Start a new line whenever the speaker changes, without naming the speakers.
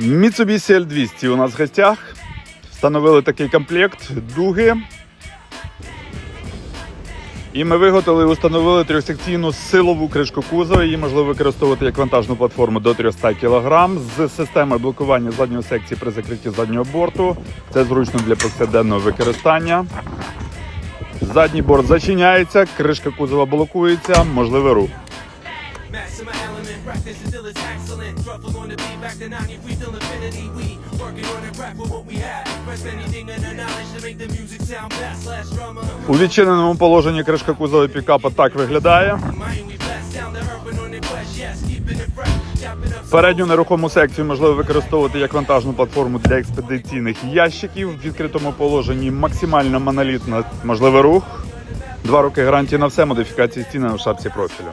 Mitsubishi L200 у нас в гостях. Встановили такий комплект дуги. І ми виготовили і установили трьохсекційну силову кришку кузова. Її можливо використовувати як вантажну платформу до 300 кг з системою блокування задньої секції при закритті заднього борту. Це зручно для повсякденного використання. Задній борт зачиняється, кришка кузова блокується, можливий рух.
Practice until it's excellent. Truffle on the beat, back to 93, still infinity. We working on the craft with what we have. Express anything in the knowledge to make the music sound best. Slash drummer.
У відчиненому положенні кришка кузова пікапа так виглядає. Передню нерухому секцію можливо використовувати як вантажну платформу для експедиційних ящиків. В відкритому положенні максимально монолітно можливий рух. Два роки гарантії на все, модифікації стіни у шапці профілю.